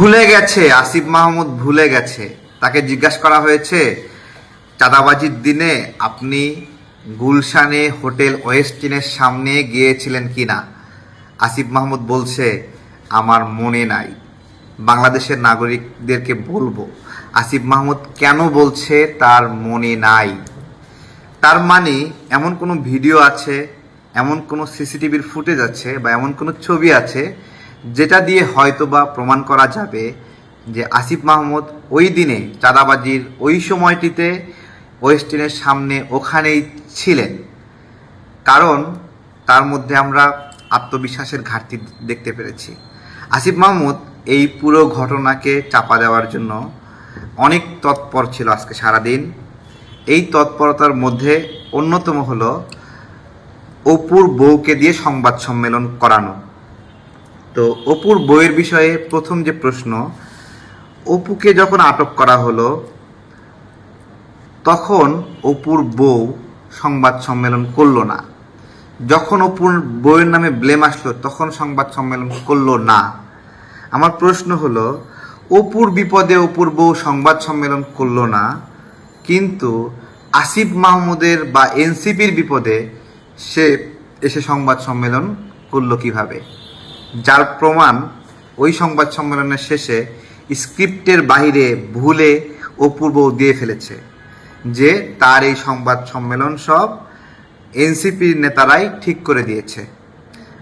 ভুলে গেছে, আসিফ মাহমুদ ভুলে গেছে। তাকে জিজ্ঞাসা করা হয়েছে, চাঁদাবাজির দিনে আপনি গুলশানে হোটেল ওয়েস্টিনের সামনে গিয়েছিলেন কিনা? আসিফ মাহমুদ বলছে, আমার মনে নাই। বাংলাদেশের নাগরিকদেরকে বলব, আসিফ মাহমুদ কেন বলছে তার মনে নাই? তার মানে এমন কোনো ভিডিও আছে, এমন কোনো সিসিটিভির ফুটেজ আছে বা এমন কোনো ছবি আছে যেটা দিয়ে হয়তোবা প্রমাণ করা যাবে যে আসিফ মাহমুদ ওই দিনে চাঁদাবাজির ওই সময়টিতে ওয়েস্টিনের সামনে ওখানেই ছিলেন। কারণ তার মধ্যে আমরা আত্মবিশ্বাসের ঘাটতি দেখতে পেরেছি। আসিফ মাহমুদ এই পুরো ঘটনাকে চাপা দেওয়ার জন্য অনেক তৎপর ছিল আজকে সারাদিন। এই তৎপরতার মধ্যে অন্যতম হলো অপুর বউকে দিয়ে সংবাদ সম্মেলন করানো। তো অপুর বইয়ের বিষয়ে প্রথম যে প্রশ্ন, অপুকে যখন আটক করা হলো, তখন অপুর বউ সংবাদ সম্মেলন করল না। যখন অপুর বউয়ের নামে ব্লেম আসলো, তখন সংবাদ সম্মেলন করল না। আমার প্রশ্ন হলো, অপুর বিপদে অপুর বউ সংবাদ সম্মেলন করল না, কিন্তু আসিফ মাহমুদের বা এনসিপির বিপদে সে এসে সংবাদ সম্মেলন করল কীভাবে? যার প্রমাণ ওই সংবাদ সম্মেলনের শেষে স্ক্রিপ্টের বাইরে ভুলে অপূর্ব দিয়ে ফেলেছে, যে তার এই সংবাদ সম্মেলন সব এনসিপির নেতারাই ঠিক করে দিয়েছে।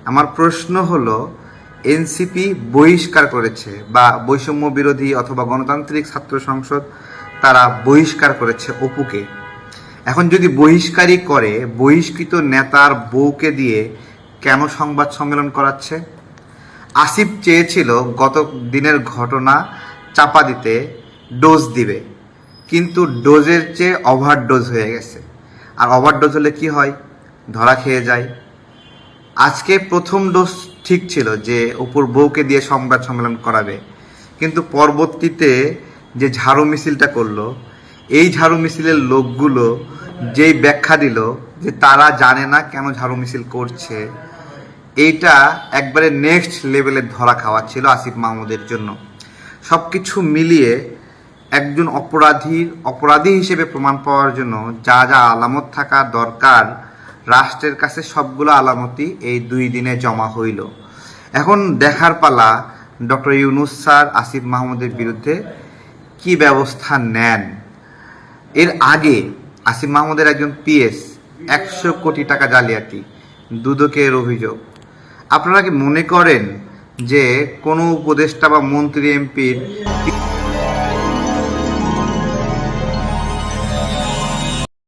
আমার প্রশ্ন হলো, এনসিপি বহিষ্কার করেছে বা বৈষম্য বিরোধী অথবা গণতান্ত্রিক ছাত্র সংসদ তারা বহিষ্কার করেছে অপুকে? এখন যদি বহিষ্কারই করে, বহিষ্কৃত নেতার বউকে দিয়ে কেন সংবাদ সম্মেলন করাচ্ছে? আসিফ চেয়েছিল গত দিনের ঘটনা চাপা দিতে, ডোজ দিবে। কিন্তু ডোজের চেয়ে ওভার ডোজ হয়ে গেছে। আর ওভার ডোজ হলে কি হয়? ধরা খেয়ে যায়। আজকে প্রথম ডোজ ঠিক ছিল যে অপুর বউকে দিয়ে সংবাদ সম্মেলন করাবে। কিন্তু পরবর্তীতে যে ঝাড়ু মিছিলটা করল, এই ঝাড়ু মিছিলের লোকগুলো যেই ব্যাখ্যা দিল যে তারা জানে না কেন ঝাড়ু মিছিল করছে এইটা একবারে নেক্সট লেভেলের ধরা খাওয়া ছিল আসিফ মাহমুদের জন্য। সব কিছু মিলিয়ে একজন অপরাধীর, অপরাধী হিসেবে প্রমাণ পাওয়ার জন্য যা যা আলামত থাকা দরকার, রাষ্ট্রের কাছে সবগুলো আলামতই এই দুই দিনে জমা হইল। এখন দেখার পালা ডক্টর ইউনুস স্যার আসিফ মাহমুদের বিরুদ্ধে কি ব্যবস্থা নেন? এর আগে আসিফ মাহমুদের একজন পিএস, একশো কোটি টাকা জালিয়াতি, দুদকের অভিযোগ। আপনারা কি মনে করেন যে কোনো উপদেষ্টা বা মন্ত্রী এমপির